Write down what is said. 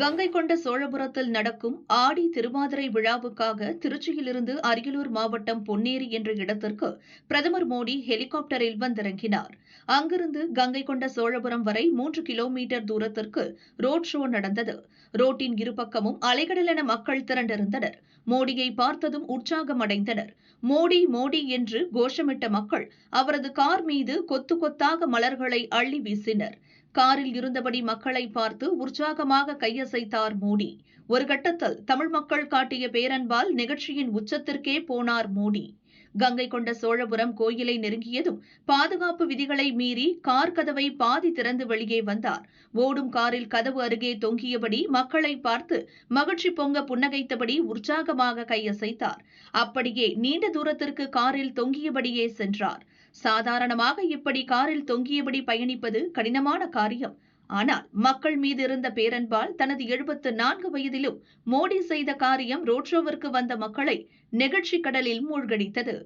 கங்கை கொண்ட சோழபுரத்தில் நடக்கும் ஆடி திருவாதிரை விழாவுக்காக திருச்சியிலிருந்து அரியலூர் மாவட்டம் பொன்னேரி என்ற இடத்திற்கு பிரதமர் மோடி ஹெலிகாப்டரில் வந்திறங்கினார். அங்கிருந்து கங்கை கொண்ட சோழபுரம் வரை மூன்று கிலோமீட்டர் தூரத்திற்கு ரோட் ஷோ நடந்தது. ரோட்டின் இருபக்கமும் அலைகடலென மக்கள் திரண்டிருந்தனர். மோடியை பார்த்ததும் உற்சாகமடைந்தனர். மோடி மோடி என்று கோஷமிட்ட மக்கள் அவரது கார் மீது கொத்து கொத்தாக மலர்களை அள்ளி வீசினர். காரில் இருந்தபடி மக்களை பார்த்து உற்சாகமாக கையசைத்தார் மோடி. ஒரு கட்டத்தில் தமிழ் மக்கள் காட்டிய பேரன்பால் நிகழ்ச்சியின் உச்சத்திற்கே போனார் மோடி. கங்கை கொண்ட சோழபுரம் கோயிலை நெருங்கியதும் பாதுகாப்பு விதிகளை மீறி கார் கதவை பாதி திறந்து வெளியே வந்தார். ஓடும் காரில் கதவு அருகே தொங்கியபடி மக்களை பார்த்து மகிழ்ச்சி பொங்க புன்னகைத்தபடி உற்சாகமாக கையசைத்தார். அப்படியே நீண்ட தூரத்திற்கு காரில் தொங்கியபடியே சென்றார். சாதாரணமாக இப்படி காரில் தொங்கியபடி பயணிப்பது கடினமான காரியம். ஆனால் மக்கள் மீது இருந்த பேரன்பால் தனது எழுபத்து நான்கு வயதிலும் மோடி செய்த காரியம் ரோட்ஷோவிற்கு வந்த மக்களை நெகிழ்ச்சி கடலில் மூழ்கடித்தது.